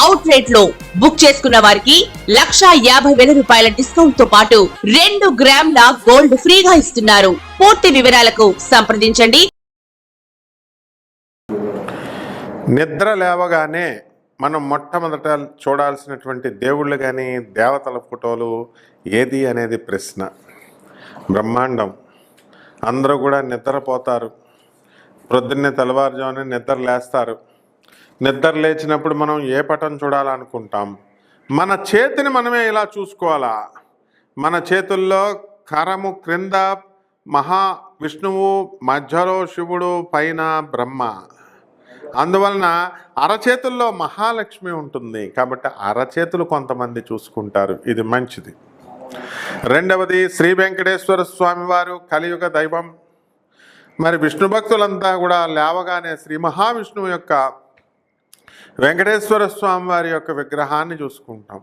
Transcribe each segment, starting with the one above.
Out రేట్లో book చేసుకున్న వారికి లక్షా యాభై వేల రూపాయల డిస్కౌంట్తో పాటు రెండు గ్రాముల గోల్డ్ ఫ్రీగా ఇస్తున్నారు. పూర్తి వివరాలకు సంప్రదించండి. నిద్ర లేవగానే మనం మొట్టమొదట చూడాల్సినటువంటి దేవుళ్ళు కానీ దేవతల ఫోటోలు ఏది అనేది ప్రశ్న. బ్రహ్మాండం. అందరూ కూడా నిద్రపోతారు. ప్రొద్దున్నే తెల్లవారుజామున నిద్ర లేస్తారు. నిద్ర లేచినప్పుడు మనం ఏ పటం చూడాలనుకుంటాం? మన చేతిని మనమే ఇలా చూసుకోవాలా? మన చేతుల్లో కరము క్రింద మహా విష్ణువు మధ్యలో శివుడు పైన బ్రహ్మ. అందువలన అరచేతుల్లో మహాలక్ష్మి ఉంటుంది. కాబట్టి అరచేతులు కొంతమంది చూసుకుంటారు. ఇది మంచిది. రెండవది శ్రీ వెంకటేశ్వర స్వామివారు కలియుగ దైవం. మరి విష్ణు భక్తులంతా కూడా లేవగానే శ్రీ మహావిష్ణువు యొక్క వెంకటేశ్వర స్వామి వారి యొక్క విగ్రహాన్ని చూసుకుంటాం.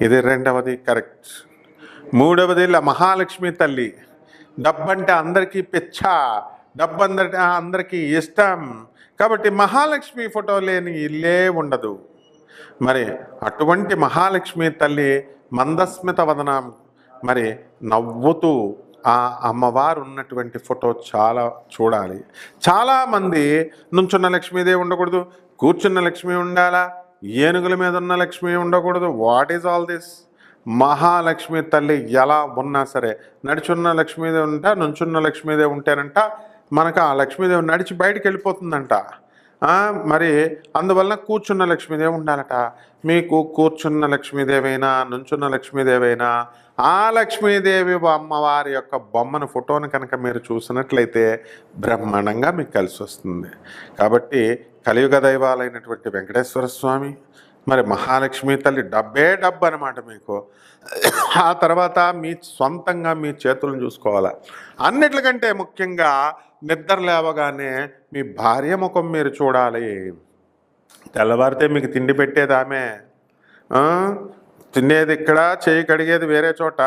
ఇది రెండవది కరెక్ట్. మూడవది మహాలక్ష్మి తల్లి. డబ్బంటే అందరికీ పిచ్చ డబ్బు అందరి అందరికీ ఇష్టం. కాబట్టి మహాలక్ష్మి ఫోటో లేని ఇల్లే ఉండదు. మరి అటువంటి మహాలక్ష్మి తల్లి మందస్మిత వదనం. మరి నవ్వుతూ ఆ అమ్మవారు ఉన్నటువంటి ఫోటో చాలా చూడాలి. చాలామంది నుంచున్న లక్ష్మీదేవి ఉండకూడదు. కూర్చున్న లక్ష్మి ఉండాలా? ఏనుగుల మీద ఉన్న లక్ష్మి ఉండకూడదు. What is all this Mahalakshmi తల్లి ఎలా ఉన్నా సరే నడుచున్న లక్ష్మీదేవి ఉంటా నుంచున్న లక్ష్మీదేవి ఉంటేనంట మనకు ఆ లక్ష్మీదేవి నడిచి బయటికి వెళ్ళిపోతుందంట. మరి అందువలన కూర్చున్న లక్ష్మీదేవి ఉండాలట. మీకు కూర్చున్న లక్ష్మీదేవైనా నుంచున్న లక్ష్మీదేవైనా ఆ లక్ష్మీదేవి అమ్మవారి యొక్క బొమ్మను ఫోటోను కనుక మీరు చూసినట్లయితే బ్రహ్మాండంగా మీకు కలిసి వస్తుంది. కాబట్టి కలియుగ దైవాలైనటువంటి వెంకటేశ్వర స్వామి మరి మహాలక్ష్మి తల్లి డబ్బే డబ్బు అనమాట మీకు. ఆ తర్వాత మీ సొంతంగా మీ చేతులను చూసుకోవాలి? అన్నిటికంటే ముఖ్యంగా నిద్ర లేవగానే మీ భార్య ముఖం మీరు చూడాలి. తెల్లవారితే మీకు తిండి పెట్టేది ఆమె. తినేది ఇక్కడ చేయి కడిగేది వేరే చోట.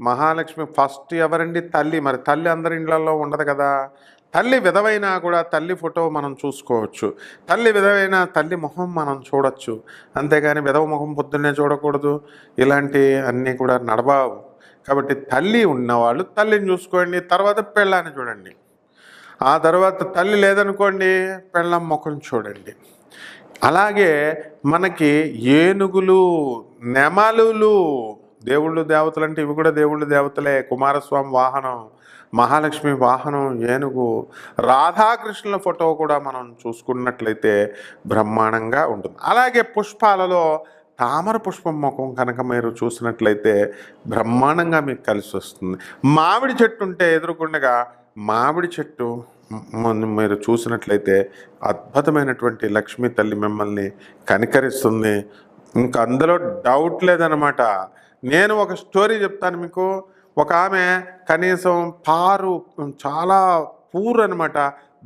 మహాలక్ష్మి ఫస్ట్ ఎవరండి తల్లి? మరి తల్లి అందరి ఇండ్లలో ఉండదు కదా. తల్లి విధవైనా కూడా తల్లి ఫోటో మనం చూసుకోవచ్చు. తల్లి విధవైన తల్లి ముఖం మనం చూడొచ్చు. అంతేగాని విధవ ముఖం పొద్దున్నే చూడకూడదు. ఇలాంటి అన్నీ కూడా నడబావు కాబట్టి తల్లి ఉన్నవాళ్ళు తల్లిని చూసుకోండి తర్వాత పెళ్ళాన్ని చూడండి. ఆ తర్వాత తల్లి లేదనుకోండి పెళ్ళం ముఖం చూడండి. అలాగే మనకి ఏనుగులు నెమలులు దేవుళ్ళు దేవతలు అంటే ఇవి కూడా దేవుళ్ళు దేవతలే. కుమారస్వామి వాహనం మహాలక్ష్మి వాహనం ఏనుగు రాధాకృష్ణుల ఫోటో కూడా మనం చూసుకున్నట్లయితే బ్రహ్మాండంగా ఉంటుంది. అలాగే పుష్పాలలో తామర పుష్పం ముఖం కనుక మీరు చూసినట్లయితే బ్రహ్మాండంగా మీకు కలిసి వస్తుంది. మామిడి చెట్టు ఉంటే ఎదురుకుండగా మామిడి చెట్టు మీరు చూసినట్లయితే అద్భుతమైనటువంటి లక్ష్మీ తల్లి మిమ్మల్ని కనికరిస్తుంది. ఇంకా అందులో డౌట్ లేదనమాట నేను ఒక స్టోరీ చెప్తాను మీకు. ఒక ఆమె కనీసం పారు చాలా పూర్ అనమాట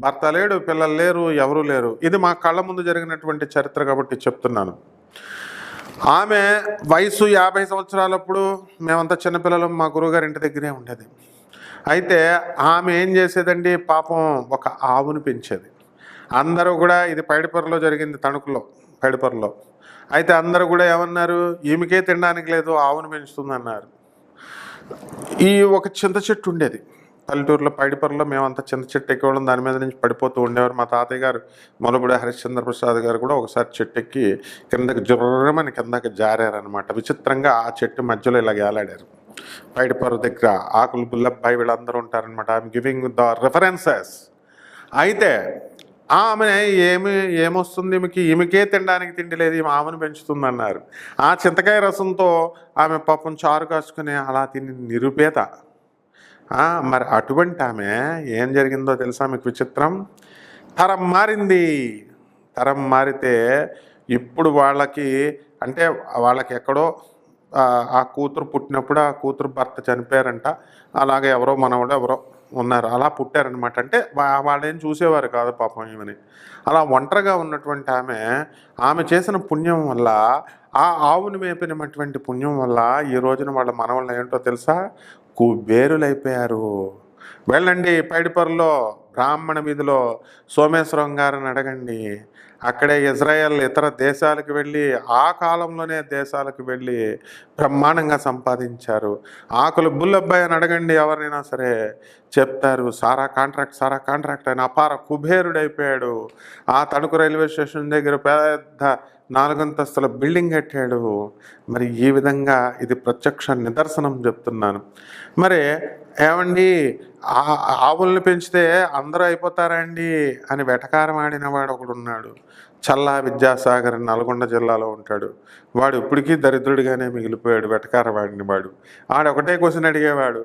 భర్త లేడు పిల్లలు లేరు ఎవరు లేరు. ఇది మా కళ్ళ ముందు జరిగినటువంటి చరిత్ర కాబట్టి చెప్తున్నాను. ఆమె వయసు యాభై సంవత్సరాలప్పుడు మేమంతా చిన్నపిల్లలు మా గురువుగారి ఇంటి దగ్గరే ఉండేది. అయితే ఆమె ఏం చేసేదండి? పాపం ఒక ఆవును పెంచేది. అందరూ కూడా ఇది పైడిపర్రలో జరిగింది తణుకులో పైడిపర్రలో. అయితే అందరూ కూడా ఏమన్నారు? ఈమెకే తినడానికి లేదు ఆవును పెంచుతుందన్నారు ఈ ఒక చింత చెట్టు ఉండేది. పల్లెటూరులో పైడిపొరలో మేమంతా చింత చెట్టు ఎక్కేవాళ్ళం దాని మీద నుంచి పడిపోతూ ఉండేవారు. మా తాతయ్య గారు మొలబుడి హరిశ్చంద్ర ప్రసాద్ గారు కూడా ఒకసారి చెట్టు ఎక్కి కిందకి జుర్రమని కిందకి జారారనమాట విచిత్రంగా ఆ చెట్టు మధ్యలో ఇలా ఏలాడారు. పైడిపొర దగ్గర ఆకులు బుల్లబ్బాయి వీళ్ళందరూ ఉంటారనమాట ఐఎమ్ గివింగ్ ద రిఫరెన్సెస్ అయితే ఆమె ఏమి ఏమొస్తుంది? ఈమెకి ఈమెకే తినడానికి తిండి లేదు ఈమె ఆమెను పెంచుతుందన్నారు. ఆ చింతకాయ రసంతో ఆమె పాపం చారు కాసుకుని అలా తిని నిరుపేత. మరి అటువంటి ఆమె ఏం జరిగిందో తెలుసా మీకు విచిత్రం? తరం మారింది. తరం మారితే ఇప్పుడు వాళ్ళకి అంటే వాళ్ళకి ఎక్కడో ఆ, కూతురు పుట్టినప్పుడు ఆ కూతురు భర్త చనిపోయారంట. అలాగే ఎవరో మనవడు ఎవరో ఉన్నారు. అలా పుట్టారనమాట అంటే వాళ్ళేం చూసేవారు కాదు పాపం ఈమెని. అలా ఒంటరిగా ఉన్నటువంటి ఆమె ఆమె చేసిన పుణ్యం వల్ల ఆ ఆవును మేపినటువంటి పుణ్యం వల్ల ఈ రోజున వాళ్ళ మనవళ్ళు ఏంటో తెలుసా? కుబేరులైపోయారు వెళ్ళండి పైడిపర్లో బ్రాహ్మణ వీధిలో సోమేశ్వరం గారిని అడగండి. అక్కడే ఇజ్రాయెల్ ఇతర దేశాలకు వెళ్ళి ఆ కాలంలోనే దేశాలకు వెళ్ళి బ్రహ్మాండంగా సంపాదించారు. ఆకులు బుల్లబ్బాయి అని అడగండి ఎవరినైనా సరే. చెప్తారు సారా కాంట్రాక్ట్ సారా కాంట్రాక్ట్ అని అపార కుబేరుడైపోయాడు. ఆ తణుకు రైల్వే స్టేషన్ దగ్గర పెద్ద నాలుగంతస్తుల బిల్డింగ్ కట్టాడు. మరి ఈ విధంగా ఇది ప్రత్యక్ష నిదర్శనం చెప్తున్నాను. మరి ఏమండి? ఆవుల్ని పెంచితే అందరూ అయిపోతారండి అని వెటకారం ఆడిన వాడు ఒకడు ఉన్నాడు. చల్లా విద్యాసాగర్ నల్గొండ జిల్లాలో ఉంటాడు. వాడు ఇప్పటికీ దరిద్రుడిగానే మిగిలిపోయాడు వెటకారవాడిని వాడు. ఆడొకటే క్వశ్చన్ అడిగేవాడు.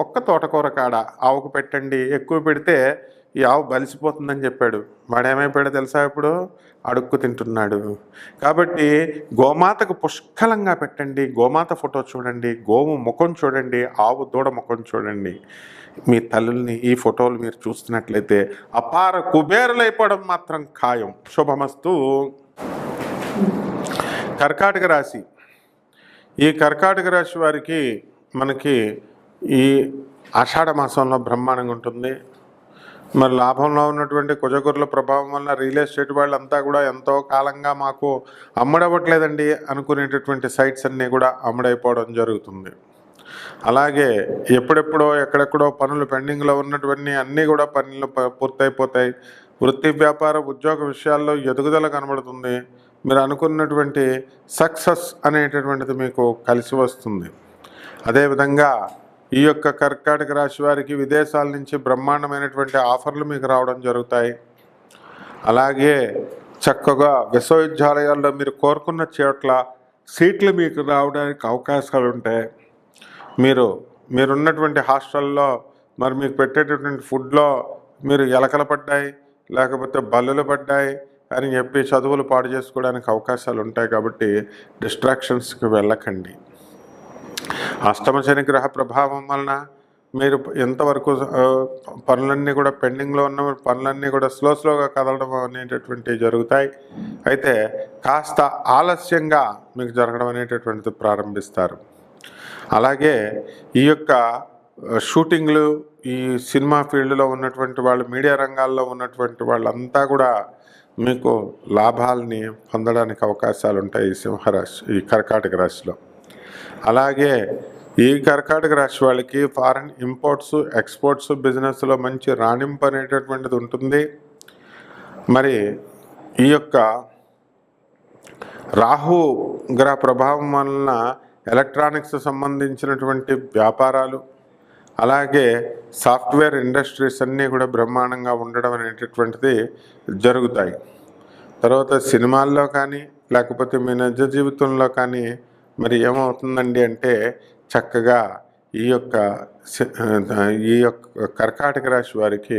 ఒక్క తోటకూర కాడ ఆవుకు పెట్టండి ఎక్కువ పెడితే ఈ ఆవు బలిసిపోతుందని చెప్పాడు. వాడేమైపోయాడో తెలుసా ఇప్పుడు? అడుక్కు తింటున్నాడు. కాబట్టి గోమాతకు పుష్కలంగా పెట్టండి గోమాత ఫోటో చూడండి గోవు ముఖం చూడండి ఆవు దూడ ముఖం చూడండి. మీ తల్లుల్ని ఈ ఫోటోలు మీరు చూస్తున్నట్లయితే అపార కుబేరులైపోవడం మాత్రం ఖాయం. శుభమస్తు. కర్కాటక రాశి. ఈ కర్కాటక రాశి వారికి మనకి ఈ ఆషాఢ మాసంలో బ్రహ్మాండంగా ఉంటుంది. మరి లాభంలో ఉన్నటువంటి కుజగురుల ప్రభావం వల్ల రియల్ ఎస్టేట్ వాళ్ళంతా కూడా ఎంతో కాలంగా మాకు అమ్ముడవ్వట్లేదండి అనుకునేటటువంటి సైట్స్ అన్నీ కూడా అమ్ముడైపోవడం జరుగుతుంది. అలాగే ఎప్పుడెప్పుడో ఎక్కడెక్కడో పనులు పెండింగ్లో ఉన్నటువంటి అన్నీ కూడా పనులు పూర్తయిపోతాయి. వృత్తి వ్యాపార ఉద్యోగ విషయాల్లో ఎదుగుదల కనబడుతుంది. మీరు అనుకున్నటువంటి సక్సెస్ అనేటటువంటిది మీకు కలిసి వస్తుంది. అదేవిధంగా ఈ యొక్క కర్కాటక రాశి వారికి విదేశాల నుంచి బ్రహ్మాండమైనటువంటి ఆఫర్లు మీకు రావడం జరుగుతాయి. అలాగే చక్కగా విశ్వవిద్యాలయాల్లో మీరు కోరుకున్న చోట్ల సీట్లు మీకు రావడానికి అవకాశాలు ఉంటాయి. మీరు మీరున్నటువంటి హాస్టల్లో మరి మీకు పెట్టేటటువంటి ఫుడ్లో మీరు ఎలకలు పడ్డాయి లేకపోతే బల్లులు పడ్డాయి అని చెప్పి చదువులు పాడు చేసుకోవడానికి అవకాశాలు ఉంటాయి కాబట్టి డిస్ట్రాక్షన్స్కి వెళ్ళకండి. అష్టమ శని గ్రహ ప్రభావం వలన మీరు ఎంతవరకు పనులన్నీ కూడా పెండింగ్లో ఉన్న పనులన్నీ కూడా స్లో స్లోగా కదలడం అనేటటువంటివి జరుగుతాయి. అయితే కాస్త ఆలస్యంగా మీకు జరగడం అనేటటువంటిది ప్రారంభిస్తారు. అలాగే ఈ యొక్క షూటింగ్లు ఈ సినిమా ఫీల్డ్లో ఉన్నటువంటి వాళ్ళు మీడియా రంగాల్లో ఉన్నటువంటి వాళ్ళంతా కూడా మీకు లాభాలని పొందడానికి అవకాశాలు ఉంటాయి ఈ సింహరాశి ఈ కర్కాటక రాశిలో. అలాగే ఈ కర్కాటక రాశి వాళ్ళకి ఫారెన్ ఇంపోర్ట్స్ ఎక్స్పోర్ట్స్ బిజినెస్లో మంచి రాణింపు అనేటటువంటిది ఉంటుంది. మరి ఈ యొక్క రాహు గ్రహ ప్రభావం వలన ఎలక్ట్రానిక్స్ సంబంధించినటువంటి వ్యాపారాలు అలాగే సాఫ్ట్వేర్ ఇండస్ట్రీస్ అన్నీ కూడా బ్రహ్మాండంగా ఉండడం అనేటటువంటిది జరుగుతాయి. తర్వాత సినిమాల్లో కానీ లేకపోతే మీ నిజ జీవితంలో కానీ మరి ఏమవుతుందండి అంటే చక్కగా ఈ యొక్క ఈ యొక్క కర్కాటక రాశి వారికి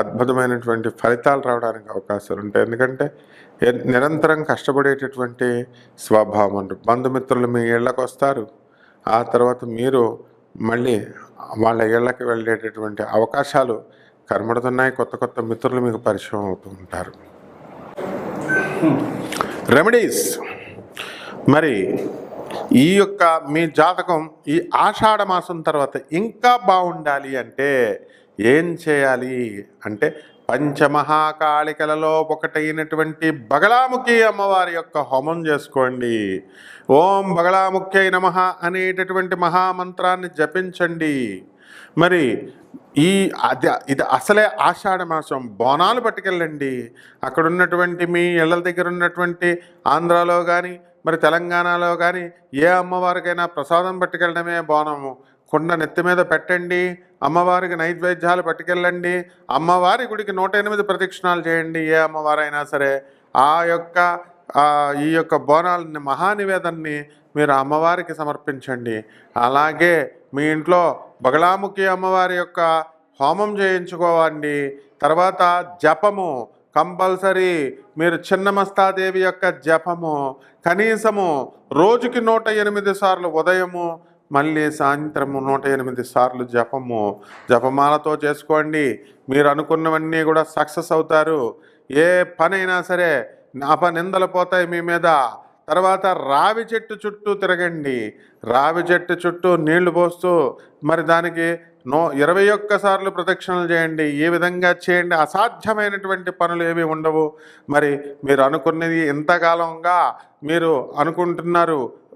అద్భుతమైనటువంటి ఫలితాలు రావడానికి అవకాశాలు ఉంటాయి. ఎందుకంటే నిరంతరం కష్టపడేటటువంటి స్వభావం అంటారు బంధుమిత్రులు మీ ఇళ్ళకు వస్తారు. ఆ తర్వాత మీరు మళ్ళీ వాళ్ళ ఇళ్ళకి వెళ్ళేటటువంటి అవకాశాలు కనబడుతున్నాయి. కొత్త కొత్త మిత్రులు మీకు పరిచయం అవుతూ ఉంటారు. రెమెడీస్ మరి ఈ యొక్క మీ జాతకం ఈ ఆషాఢ మాసం తర్వాత ఇంకా బాగుండాలి అంటే ఏం చేయాలి? అంటే పంచమహాకాళికలలో ఒకటైనటువంటి బగళాముఖి అమ్మవారి యొక్క హోమం చేసుకోండి. ఓం బగళాముఖ్యై నమ అనేటటువంటి మహామంత్రాన్ని జపించండి. మరి ఈ అది ఇది అసలే ఆషాఢ మాసం. బోనాలు పట్టుకెళ్ళండి. అక్కడ ఉన్నటువంటి మీ ఇళ్ళ దగ్గర ఉన్నటువంటి ఆంధ్రాలో కానీ మరి తెలంగాణలో కానీ ఏ అమ్మవారికైనా ప్రసాదం పట్టుకెళ్ళడమే బోనము కుండ నెత్తి మీద పెట్టండి అమ్మవారికి నైవేద్యాలు పట్టుకెళ్ళండి అమ్మవారి గుడికి నూట ఎనిమిది ప్రదక్షిణాలు చేయండి ఏ అమ్మవారైనా సరే. ఆ యొక్క ఈ యొక్క బోనాలని మహానివేదన్ని మీరు అమ్మవారికి సమర్పించండి. అలాగే మీ ఇంట్లో బగలాముఖి అమ్మవారి యొక్క హోమం చేయించుకోవండి. తర్వాత జపము కంపల్సరీ మీరు చిన్నమస్తాదేవి యొక్క జపము కనీసము రోజుకి నూట ఎనిమిది సార్లు ఉదయము మళ్ళీ సాయంత్రము నూట ఎనిమిది సార్లు జపము. జపమాలతో చేసుకోండి. మీరు అనుకున్నవన్నీ కూడా సక్సెస్ అవుతారు. ఏ పనైనా సరే అపనిందలు పోతాయి మీ మీద. తర్వాత రావి చెట్టు చుట్టూ తిరగండి. రావి చెట్టు చుట్టూ నీళ్ళు పోస్తూ మరి దానికి నో ఇరవై ఒక్క సార్లు ప్రదక్షిణలు చేయండి ఏ విధంగా చేయండి అసాధ్యమైనటువంటి పనులు ఏవి ఉండవు. మరి మీరు అనుకున్నది ఎంతకాలంగా మీరు అనుకుంటున్నారు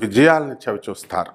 విజయాల్ని చవి చూస్తారు